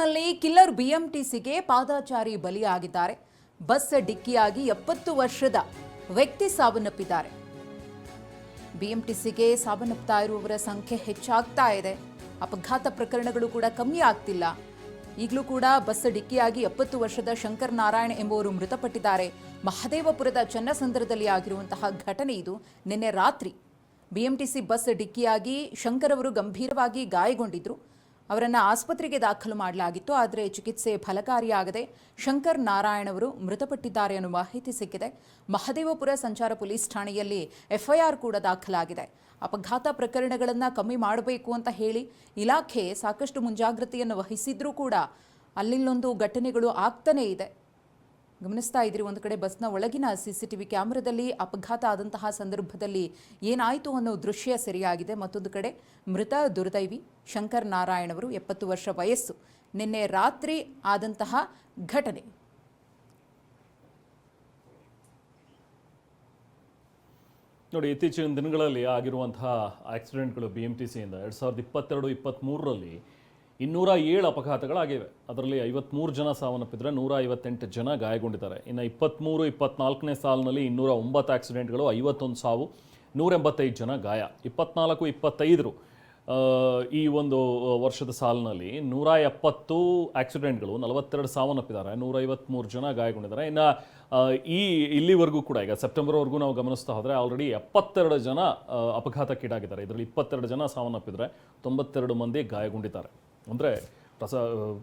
ಬೆಂಗಳೂರಿನಲ್ಲಿ ಕಿಲ್ಲರ್ ಬಿಎಂಟಿಸಿಗೆ ಪಾದಾಚಾರಿ ಬಲಿಯಾಗಿದ್ದಾರೆ. ಬಸ್ ಡಿಕ್ಕಿಯಾಗಿ ಎಪ್ಪತ್ತು ವರ್ಷದ ವ್ಯಕ್ತಿ ಸಾವನ್ನಪ್ಪಿದ್ದಾರೆ. ಬಿಎಂಟಿಸಿಗೆ ಸಾವನ್ನಪ್ತಾ ಇರುವವರ ಸಂಖ್ಯೆ ಹೆಚ್ಚಾಗ್ತಾ ಇದೆ. ಅಪಘಾತ ಪ್ರಕರಣಗಳು ಕೂಡ ಕಮ್ಮಿ ಆಗ್ತಿಲ್ಲ. ಈಗಲೂ ಕೂಡ ಬಸ್ ಡಿಕ್ಕಿಯಾಗಿ ಎಪ್ಪತ್ತು ವರ್ಷದ ಶಂಕರ್ ನಾರಾಯಣ್ ಎಂಬುವರು ಮೃತಪಟ್ಟಿದ್ದಾರೆ. ಮಹದೇವಪುರದ ಚನ್ನಸಂದ್ರದಲ್ಲಿ ಆಗಿರುವಂತಹ ಘಟನೆ ಇದು. ನಿನ್ನೆ ರಾತ್ರಿ ಬಿಎಂಟಿಸಿ ಬಸ್ ಡಿಕ್ಕಿಯಾಗಿ ಶಂಕರ್ ಅವರು ಗಂಭೀರವಾಗಿ ಗಾಯಗೊಂಡಿದ್ರು. ಅವರನ್ನು ಆಸ್ಪತ್ರೆಗೆ ದಾಖಲು ಮಾಡಲಾಗಿತ್ತು. ಆದರೆ ಚಿಕಿತ್ಸೆ ಫಲಕಾರಿಯಾಗದೆ ಶಂಕರ್ ನಾರಾಯಣ್ ಅವರು ಮೃತಪಟ್ಟಿದ್ದಾರೆ ಅನ್ನೋ ಮಾಹಿತಿ ಸಿಕ್ಕಿದೆ. ಮಹದೇವಪುರ ಸಂಚಾರ ಪೊಲೀಸ್ ಠಾಣೆಯಲ್ಲಿ ಎಫ್ಐಆರ್ ಕೂಡ ದಾಖಲಾಗಿದೆ. ಅಪಘಾತ ಪ್ರಕರಣಗಳನ್ನು ಕಮ್ಮಿ ಮಾಡಬೇಕು ಅಂತ ಹೇಳಿ ಇಲಾಖೆ ಸಾಕಷ್ಟು ಮುಂಜಾಗ್ರತೆಯನ್ನು ವಹಿಸಿದ್ರೂ ಕೂಡ ಅಲ್ಲಿಲ್ಲೊಂದು ಘಟನೆಗಳು ಆಗ್ತಾನೇ ಇದೆ. ಗಮನಿಸ್ತಾ ಇದ್ರಿ, ಒಂದು ಕಡೆ ಬಸ್ನ ಒಳಗಿನ ಸಿಸಿಟಿವಿ ಕ್ಯಾಮೆರಾದಲ್ಲಿ ಅಪಘಾತ ಆದಂತಹ ಸಂದರ್ಭದಲ್ಲಿ ಏನಾಯಿತು ಅನ್ನೋ ದೃಶ್ಯ ಸರಿಯಾಗಿದೆ. ಮತ್ತೊಂದು ಕಡೆ ಮೃತ ದುರ್ದೈವಿ ಶಂಕರ್ ನಾರಾಯಣ್ ಅವರು ಎಪ್ಪತ್ತು ವರ್ಷ ವಯಸ್ಸು. ನಿನ್ನೆ ರಾತ್ರಿ ಆದಂತಹ ಘಟನೆ. ನೋಡಿ, ಇತ್ತೀಚಿನ ದಿನಗಳಲ್ಲಿ ಆಗಿರುವಂತಹ ಆಕ್ಸಿಡೆಂಟ್ಗಳು ಬಿ ಎಂ ಟಿ ಸಿಯಿಂದ ಎರಡು ಸಾವಿರದ ಇಪ್ಪತ್ತೆರಡು ಇಪ್ಪತ್ತ್ಮೂರರಲ್ಲಿ ಇನ್ನೂರ ಏಳು ಅಪಘಾತಗಳಾಗಿವೆ. ಅದರಲ್ಲಿ ಐವತ್ತ್ಮೂರು ಜನ ಸಾವನ್ನಪ್ಪಿದ್ರೆ ನೂರ ಐವತ್ತೆಂಟು ಜನ ಗಾಯಗೊಂಡಿದ್ದಾರೆ. ಇನ್ನು ಇಪ್ಪತ್ತ್ಮೂರು ಇಪ್ಪತ್ನಾಲ್ಕನೇ ಸಾಲಿನಲ್ಲಿ ಇನ್ನೂರ ಒಂಬತ್ತು ಆಕ್ಸಿಡೆಂಟ್ಗಳು, ಐವತ್ತೊಂದು ಸಾವು, ನೂರ ಎಂಬತ್ತೈದು ಜನ ಗಾಯ. ಇಪ್ಪತ್ನಾಲ್ಕು ಇಪ್ಪತ್ತೈದರು ಈ ಒಂದು ವರ್ಷದ ಸಾಲಿನಲ್ಲಿ ನೂರ ಎಪ್ಪತ್ತು ಆಕ್ಸಿಡೆಂಟ್ಗಳು, ನಲವತ್ತೆರಡು ಸಾವನ್ನಪ್ಪಿದ್ದಾರೆ ನೂರ ಐವತ್ತ್ಮೂರು ಜನ ಗಾಯಗೊಂಡಿದ್ದಾರೆ. ಇನ್ನು ಈ, ಇಲ್ಲಿವರೆಗೂ ಕೂಡ ಈಗ ಸೆಪ್ಟೆಂಬರ್ವರೆಗೂ ನಾವು ಗಮನಿಸ್ತಾ ಹೋದರೆ ಆಲ್ರೆಡಿ ಎಪ್ಪತ್ತೆರಡು ಜನ ಅಪಘಾತಕ್ಕೀಡಾಗಿದ್ದಾರೆ. ಇದರಲ್ಲಿ ಇಪ್ಪತ್ತೆರಡು ಜನ ಸಾವನ್ನಪ್ಪಿದರೆ ತೊಂಬತ್ತೆರಡು ಮಂದಿ ಗಾಯಗೊಂಡಿದ್ದಾರೆ. ಅಂದರೆ ಪ್ರಸ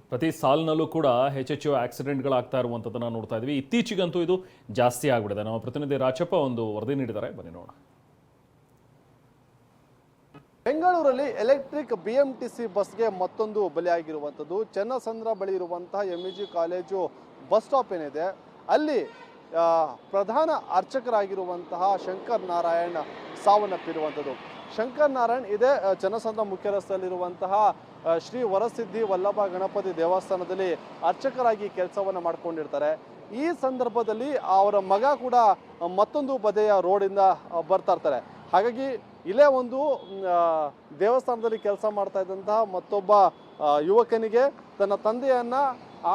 ಪ್ರತಿ ಸಾಲಿನಲ್ಲೂ ಕೂಡ ಹೆಚ್ಚೆಚ್ಚು ಆಕ್ಸಿಡೆಂಟ್ಗಳಾಗ್ತಾ ಇರುವಂಥದ್ದನ್ನು ನೋಡ್ತಾ ಇದ್ವಿ. ಇತ್ತೀಚೆಗಂತೂ ಇದು ಜಾಸ್ತಿ ಆಗ್ಬಿಟ್ಟಿದೆ. ನಮ್ಮ ಪ್ರತಿನಿಧಿ ರಾಚಪ್ಪ ಒಂದು ವರದಿ ನೀಡಿದ್ದಾರೆ. ಬನ್ನಿ ನೋಡೋಣ. ಬೆಂಗಳೂರಲ್ಲಿ electric B M T C ಬಸ್ಗೆ ಮತ್ತೊಂದು ಬಲಿಯಾಗಿರುವಂಥದ್ದು. ಚನ್ನಸಂದ್ರ ಬಳಿ ಇರುವಂತಹ M E G college bus stop ಏನಿದೆ ಅಲ್ಲಿ ಪ್ರಧಾನ ಅರ್ಚಕರಾಗಿರುವಂತಹ ಶಂಕರ್ ನಾರಾಯಣ್ ಸಾವನ್ನಪ್ಪಿರುವಂಥದ್ದು. ಶಂಕರ್ ನಾರಾಯಣ್ ಇದೇ ಆ, ಚನ್ನಸಂದ್ರ ಮುಖ್ಯ ರಸ್ತೆಯಲ್ಲಿರುವಂತಹ ಶ್ರೀ ವರಸಿದ್ಧಿ ವಲ್ಲಭ ಗಣಪತಿ ದೇವಸ್ಥಾನದಲ್ಲಿ ಅರ್ಚಕರಾಗಿ ಕೆಲಸವನ್ನು ಮಾಡ್ಕೊಂಡಿರ್ತಾರೆ. ಈ ಸಂದರ್ಭದಲ್ಲಿ ಅವರ ಮಗ ಕೂಡ ಮತ್ತೊಂದು ಬದೆಯ ರೋಡಿಂದ ಬರ್ತಾ ಇರ್ತಾರೆ. ಹಾಗಾಗಿ ಇಲ್ಲೇ ಒಂದು ದೇವಸ್ಥಾನದಲ್ಲಿ ಕೆಲಸ ಮಾಡ್ತಾ ಇದ್ದಂತಹ ಮತ್ತೊಬ್ಬ ಯುವಕನಿಗೆ ತನ್ನ ತಂದೆಯನ್ನ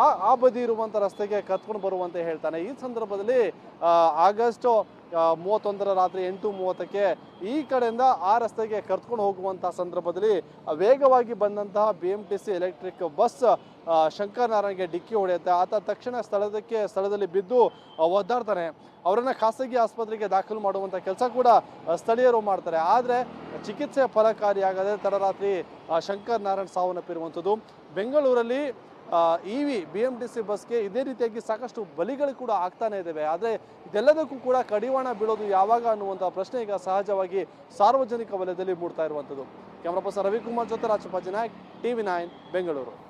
ಆ ಆ ಬದಿ ಇರುವಂಥ ರಸ್ತೆಗೆ ಕತ್ಕೊಂಡು ಬರುವಂತೆ ಹೇಳ್ತಾನೆ. ಈ ಸಂದರ್ಭದಲ್ಲಿ ಆಗಸ್ಟ್ ಮೂವತ್ತೊಂದರ ರಾತ್ರಿ ಎಂಟು ಮೂವತ್ತಕ್ಕೆ ಈ ಕಡೆಯಿಂದ ಆ ರಸ್ತೆಗೆ ಕರ್ತ್ಕೊಂಡು ಹೋಗುವಂತಹ ಸಂದರ್ಭದಲ್ಲಿ ವೇಗವಾಗಿ ಬಂದಂತಹ B M T C electric bus ಶಂಕರನಾರಾಯಣಗೆ Shankar ನಾರಾಯಣ್ಗೆ ಡಿಕ್ಕಿ ಹೊಡೆಯುತ್ತೆ. ಆತ ತಕ್ಷಣ ಸ್ಥಳದಕ್ಕೆ, ಸ್ಥಳದಲ್ಲಿ ಬಿದ್ದು ಒದ್ದಾಡ್ತಾನೆ. ಅವರನ್ನ ಖಾಸಗಿ ಆಸ್ಪತ್ರೆಗೆ ದಾಖಲು ಮಾಡುವಂಥ ಕೆಲಸ ಕೂಡ ಸ್ಥಳೀಯರು ಮಾಡ್ತಾರೆ. ಆದರೆ, ಚಿಕಿತ್ಸೆ ಫಲಕಾರಿಯಾಗದೆ ತಡರಾತ್ರಿ ಶಂಕರ್ ನಾರಾಯಣ್ ಸಾವನ್ನಪ್ಪಿರುವಂಥದ್ದು. ಬೆಂಗಳೂರಲ್ಲಿ E V B M T C ಬಸ್ಗೆ ಇದೇ ರೀತಿಯಾಗಿ ಸಾಕಷ್ಟು ಬಲಿಗಳು ಕೂಡ ಆಗ್ತಾನೆ ಇದ್ದಾವೆ ಆದರೆ ಇದೆಲ್ಲದಕ್ಕೂ ಕೂಡ ಕಡಿವಾಣ ಬೀಳೋದು ಯಾವಾಗ ಅನ್ನುವಂಥ ಪ್ರಶ್ನೆ ಈಗ ಸಹಜವಾಗಿ ಸಾರ್ವಜನಿಕ ವಲಯದಲ್ಲಿ ಮೂಡ್ತಾ ಇರುವಂಥದ್ದು. ಕ್ಯಾಮ್ರಾ ಪರ್ಸನ್ ರವಿಕುಮಾರ್ ಜೊತೆ ರಾಜಪಾಜಿ ಜನಾಯಕ್ ಟಿ ವಿ ನೈನ್, ಬೆಂಗಳೂರು.